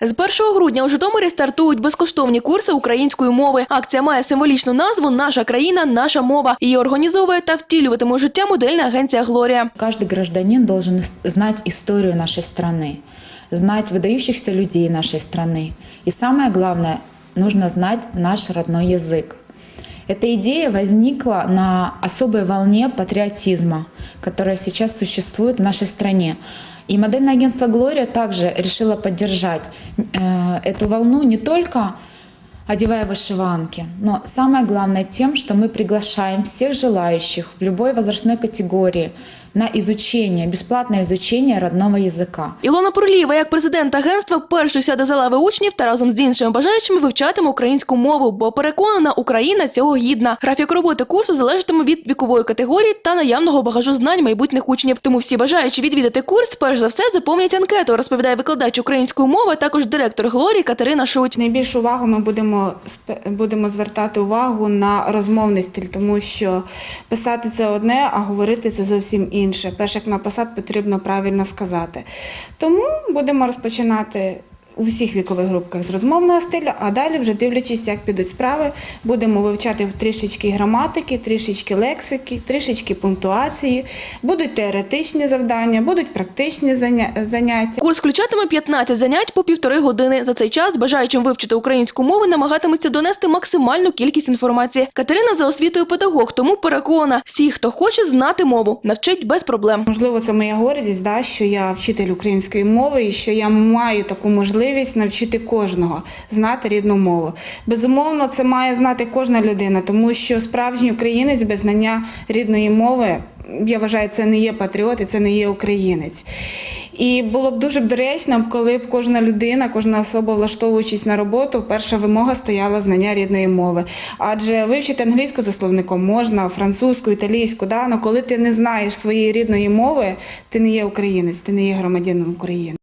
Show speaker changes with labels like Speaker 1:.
Speaker 1: З 1 грудня у Житомирі стартують безкоштовні курси української мови. Акція має символічну назву Наша країна, наша мова. Її організовує та втілюватиме у життя модельна агенція Глорія.
Speaker 2: Каждый гражданин должен ис- знать историю нашей страны, знать выдающихся людей нашей страны. И самое главное, нужно знать наш родной язык. Эта идея возникла на особой волне патриотизма, которая сейчас существует в нашей стране. И модельное агентство «Глория» также решило поддержать э, эту волну не только одевая вышиванки. Но самое главное тем, что мы приглашаем всех желающих в любой возрастной категории на изучение, бесплатное изучение родного языка.
Speaker 1: Ілона Пурлієва, як президент агентства, першою сяде за лави учнів та разом з іншими бажаючими вивчатиме українську мову, бо переконана, Україна цього гідна. Графік роботи курсу залежатиме від вікової категорії та наявного багажу знань майбутніх учнів. Тому всі бажаючі відвідати курс, перш за все, заповнять анкету, розповідає викладач української мови, а також директор Глорії Катерина Шуть.
Speaker 3: Найбільшу увагу ми будемо спе- будемо звертати увагу на розмовний стиль, тому що писати це одне, а говорити це зовсім інше. Перш як написати, потрібно правильно сказати. Тому будемо розпочинати у всіх вікових групках з розмовного стилю, а далі, вже дивлячись, як підуть справи, будемо вивчати трішечки граматики, трішечки лексики, трішечки пунктуації, будуть теоретичні завдання, будуть практичні заня- заняття.
Speaker 1: Курс включатиме 15 занять по півтори години. За цей час бажаючим вивчити українську мову намагатимуться донести максимальну кількість інформації. Катерина за освітою педагог, тому переконана, всі, хто хоче знати мову, навчить без проблем.
Speaker 3: Можливо, це моя гордість, да, що я вчитель української мови і що я маю таку можливість навчити кожного знати рідну мову. Безумовно, це має знати кожна людина, тому що справжній українець без знання рідної мови, я вважаю, це не є патріот і це не є українець. І було б дуже доречно, коли б кожна людина, кожна особа, влаштовуючись на роботу, перша вимога стояла знання рідної мови. Адже вивчити англійську за словником можна, французьку, італійську, да? але коли ти не знаєш своєї рідної мови, ти не є українець, ти не є громадянином України.